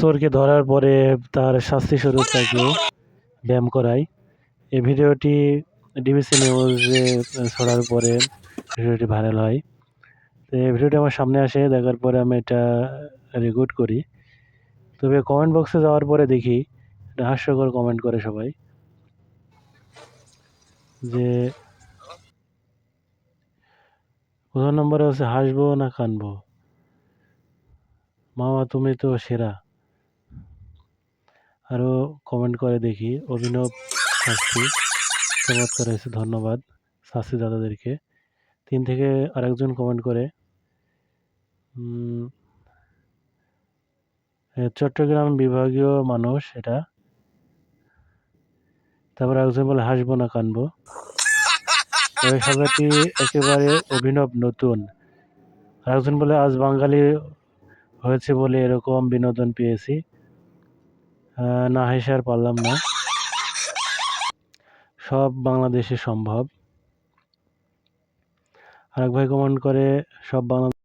চোরকে ধরার পরে তার শাস্তি স্বরূপ তাকে ব্যায়াম করায়। এই ভিডিওটি ডিবিসি নিউজে ছড়ার পরে ভিডিওটি ভাইরাল হয়। তো এই ভিডিওটি আমার সামনে আসে দেখার পরে আমি এটা রেকর্ড করি। তবে কমেন্ট বক্সে যাওয়ার পরে দেখি এটা হাস্যকর কমেন্ট করে সবাই। যে প্রথম নম্বরে হচ্ছে হাসবো না কানবো? মামা তুমি তো সেরা। আরও কমেন্ট করে দেখি। অভিনব শাস্তি। চমৎকার হয়েছে, ধন্যবাদ শাস্তি দাদাদেরকে তিন থেকে আরেকজন কমেন্ট করে। চট্টগ্রাম বিভাগীয় মানুষ এটা। তারপর একজন বলে, হাসবো না, কানবো। সাজাটি একেবারে অভিনব, নতুন। আর একজন বলে, আজ বাঙালি হয়েছে বলে এরকম বিনোদন পেয়েছি। না হেসে আর পারলাম না। সব বাংলাদেশে সম্ভব। আরেক ভাই কমেন্ট করে সব বাংলা